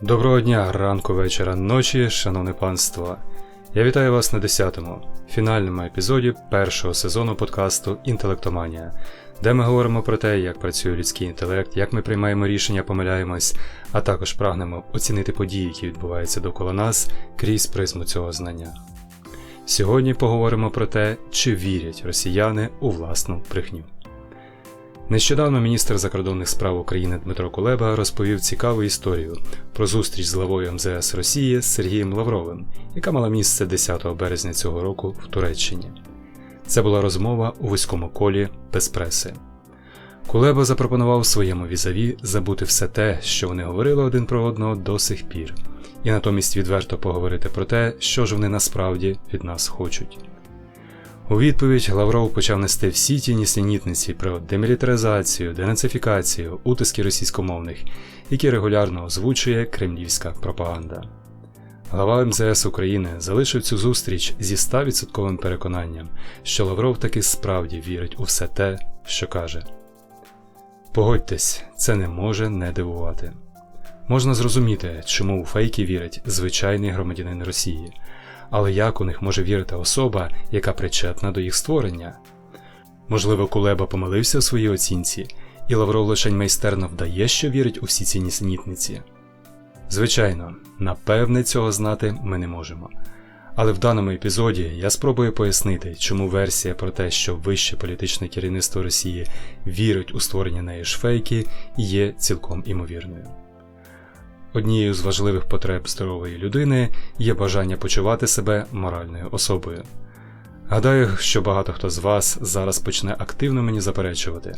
Доброго дня, ранку, вечора, ночі, шановне панство. Я вітаю вас на 10-му, фінальному епізоді першого сезону подкасту Інтелектоманія, де ми говоримо про те, як працює людський інтелект, як ми приймаємо рішення, помиляємось, а також прагнемо оцінити події, які відбуваються довкола нас крізь призму цього знання. Сьогодні поговоримо про те, чи вірять росіяни у власну брехню. Нещодавно міністр закордонних справ України Дмитро Кулеба розповів цікаву історію про зустріч з главою МЗС Росії Сергієм Лавровим, яка мала місце 10 березня цього року в Туреччині. Це була розмова у вузькому колі без преси. Кулеба запропонував своєму візаві забути все те, що вони говорили один про одного до сих пір, і натомість відверто поговорити про те, що ж вони насправді від нас хочуть. У відповідь Лавров почав нести всі ті нісенітниці про демілітаризацію, денацифікацію, утиски російськомовних, які регулярно озвучує кремлівська пропаганда. Глава МЗС України залишив цю зустріч зі 100% переконанням, що Лавров таки справді вірить у все те, що каже. Погодьтесь, це не може не дивувати. Можна зрозуміти, чому у фейки вірить звичайний громадянин Росії. Але як у них може вірити особа, яка причетна до їх створення? Можливо, Кулеба помилився у своїй оцінці, і Лавров лишень майстерно вдає, що вірить у всі ці нісенітниці? Звичайно, напевне, цього знати ми не можемо. Але в даному епізоді я спробую пояснити, чому версія про те, що вище політичне керівництво Росії вірить у створення неї ж фейки, є цілком імовірною. Однією з важливих потреб здорової людини є бажання почувати себе моральною особою. Гадаю, що багато хто з вас зараз почне активно мені заперечувати,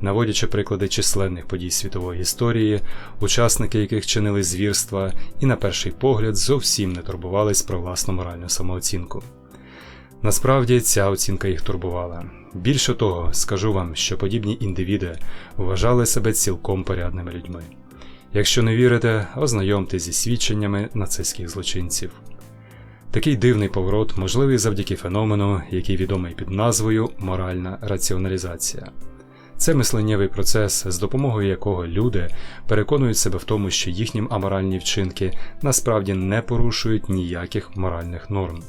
наводячи приклади численних подій світової історії, учасники яких чинили звірства і, на перший погляд, зовсім не турбувались про власну моральну самооцінку. Насправді ця оцінка їх турбувала. Більше того, скажу вам, що подібні індивіди вважали себе цілком порядними людьми. Якщо не вірите, ознайомтесь зі свідченнями нацистських злочинців. Такий дивний поворот можливий завдяки феномену, який відомий під назвою моральна раціоналізація. Це мисленнєвий процес, з допомогою якого люди переконують себе в тому, що їхні аморальні вчинки насправді не порушують ніяких моральних норм.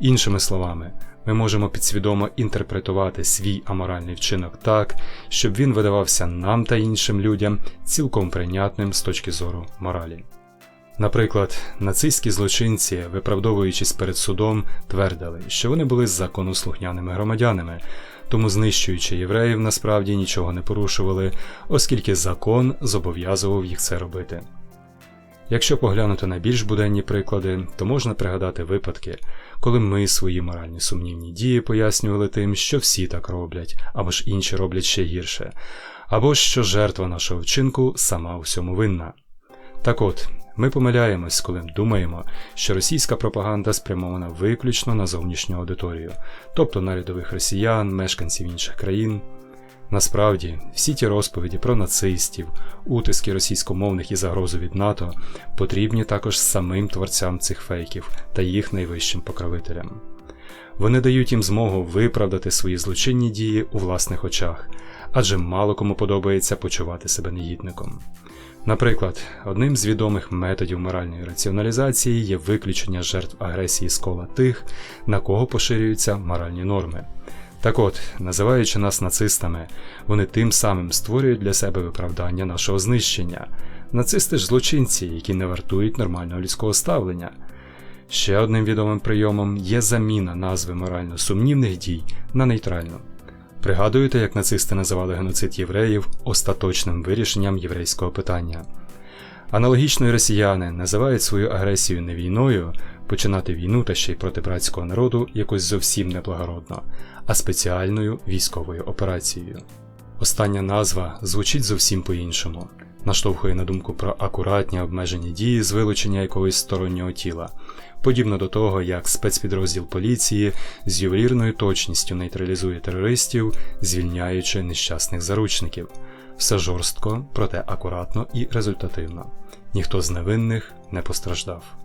Іншими словами, ми можемо підсвідомо інтерпретувати свій аморальний вчинок так, щоб він видавався нам та іншим людям цілком прийнятним з точки зору моралі. Наприклад, нацистські злочинці, виправдовуючись перед судом, твердили, що вони були законослухняними громадянами, тому знищуючи євреїв, насправді нічого не порушували, оскільки закон зобов'язував їх це робити. Якщо поглянути на більш буденні приклади, то можна пригадати випадки, коли ми свої моральні сумнівні дії пояснювали тим, що всі так роблять, або ж інші роблять ще гірше, або що жертва нашого вчинку сама всьому винна. Так от, ми помиляємось, коли думаємо, що російська пропаганда спрямована виключно на зовнішню аудиторію, тобто на рядових росіян, мешканців інших країн. Насправді, всі ті розповіді про нацистів, утиски російськомовних і загрозу від НАТО потрібні також самим творцям цих фейків та їх найвищим покровителям. Вони дають їм змогу виправдати свої злочинні дії у власних очах, адже мало кому подобається почувати себе негідником. Наприклад, одним з відомих методів моральної раціоналізації є виключення жертв агресії з кола тих, на кого поширюються моральні норми. Так от, називаючи нас нацистами, вони тим самим створюють для себе виправдання нашого знищення. Нацисти ж злочинці, які не вартують нормального людського ставлення. Ще одним відомим прийомом є заміна назви морально сумнівних дій на нейтральну. Пригадуєте, як нацисти називали геноцид євреїв остаточним вирішенням єврейського питання. Аналогічно й росіяни називають свою агресію не війною, починати війну та ще й проти братського народу якось зовсім неблагородно, а спеціальною військовою операцією. Остання назва звучить зовсім по-іншому, наштовхує на думку про акуратні обмежені дії з вилучення якогось стороннього тіла, подібно до того, як спецпідрозділ поліції з ювелірною точністю нейтралізує терористів, звільняючи нещасних заручників. Все жорстко, проте акуратно і результативно. Ніхто з невинних не постраждав.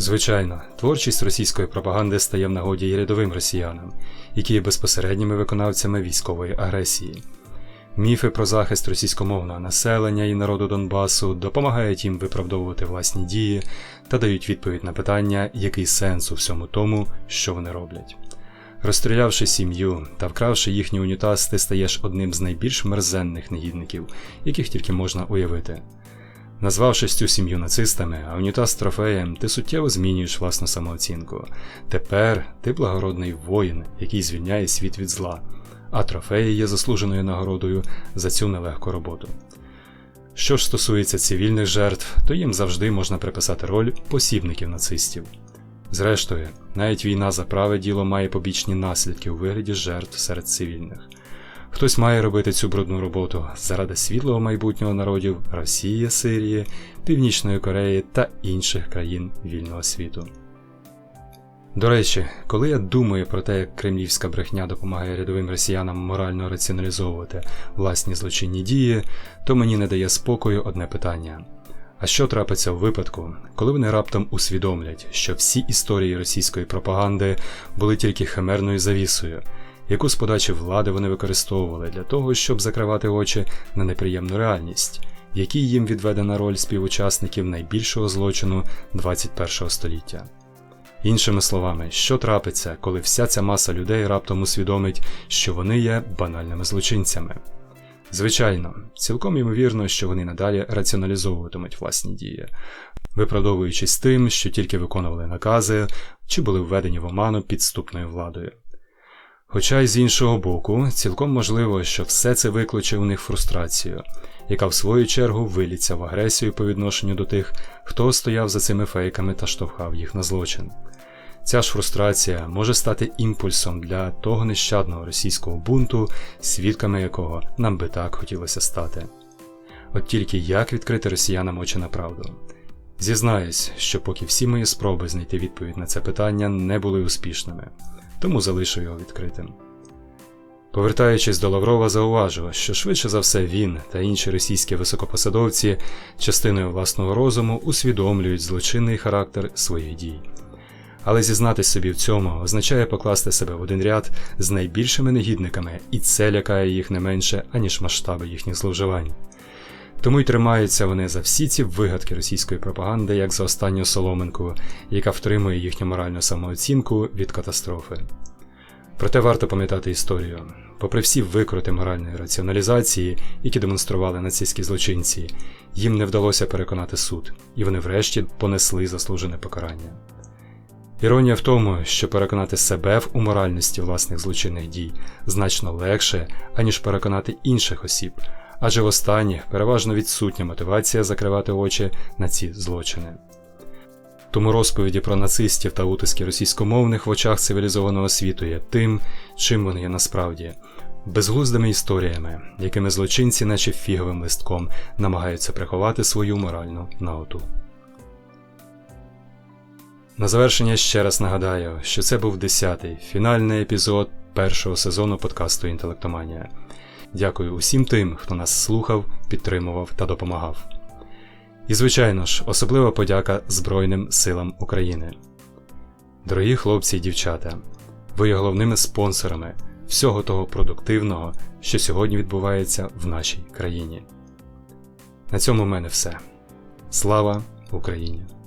Звичайно, творчість російської пропаганди стає в нагоді і рядовим росіянам, які є безпосередніми виконавцями військової агресії. Міфи про захист російськомовного населення і народу Донбасу допомагають їм виправдовувати власні дії та дають відповідь на питання, який сенс у всьому тому, що вони роблять. Розстрілявши сім'ю та вкравши їхній унітаз, ти стаєш одним з найбільш мерзенних негідників, яких тільки можна уявити. Назвавшись цю сім'ю нацистами, а унітаз трофеєм, ти суттєво змінюєш власну самооцінку. Тепер ти благородний воїн, який звільняє світ від зла, а трофеї є заслуженою нагородою за цю нелегку роботу. Що ж стосується цивільних жертв, то їм завжди можна приписати роль посібників нацистів. Зрештою, навіть війна за праве діло має побічні наслідки у вигляді жертв серед цивільних. Хтось має робити цю брудну роботу заради світлого майбутнього народів Росії, Сирії, Північної Кореї та інших країн вільного світу. До речі, коли я думаю про те, як кремлівська брехня допомагає рядовим росіянам морально раціоналізовувати власні злочинні дії, то мені не дає спокою одне питання. А що трапиться в випадку, коли вони раптом усвідомлять, що всі історії російської пропаганди були тільки химерною завісою, яку з подачі влади вони використовували для того, щоб закривати очі на неприємну реальність, в якій їм відведена роль співучасників найбільшого злочину 21 століття? Іншими словами, що трапиться, коли вся ця маса людей раптом усвідомить, що вони є банальними злочинцями? Звичайно, цілком ймовірно, що вони надалі раціоналізовуватимуть власні дії, виправдовуючись тим, що тільки виконували накази чи були введені в оману підступною владою. Хоча й з іншого боку, цілком можливо, що все це викличе у них фрустрацію, яка в свою чергу виліться в агресію по відношенню до тих, хто стояв за цими фейками та штовхав їх на злочин. Ця ж фрустрація може стати імпульсом для того нещадного російського бунту, свідками якого нам би так хотілося стати. От тільки як відкрити росіянам очі на правду? Зізнаюсь, що поки всі мої спроби знайти відповідь на це питання не були успішними, тому залишу його відкритим. Повертаючись до Лаврова, зауважу, що швидше за все він та інші російські високопосадовці частиною власного розуму усвідомлюють злочинний характер своїх дій. Але зізнатись собі в цьому означає покласти себе в один ряд з найбільшими негідниками, і це лякає їх не менше, аніж масштаби їхніх зловживань. Тому й тримаються вони за всі ці вигадки російської пропаганди, як за останню соломинку, яка втримує їхню моральну самооцінку від катастрофи. Проте варто пам'ятати історію. Попри всі викрути моральної раціоналізації, які демонстрували нацистські злочинці, їм не вдалося переконати суд, і вони врешті понесли заслужене покарання. Іронія в тому, що переконати себе в уморальності власних злочинних дій значно легше, аніж переконати інших осіб, адже в останніх переважно відсутня мотивація закривати очі на ці злочини. Тому розповіді про нацистів та утиски російськомовних в очах цивілізованого світу є тим, чим вони є насправді, безглуздими історіями, якими злочинці, наче фіговим листком, намагаються приховати свою моральну наоту. На завершення ще раз нагадаю, що це був 10-й фінальний епізод першого сезону подкасту Інтелектоманія. Дякую усім тим, хто нас слухав, підтримував та допомагав. І, звичайно ж, особлива подяка Збройним силам України. Дорогі хлопці і дівчата, ви є головними спонсорами всього того продуктивного, що сьогодні відбувається в нашій країні. На цьому в мене все. Слава Україні!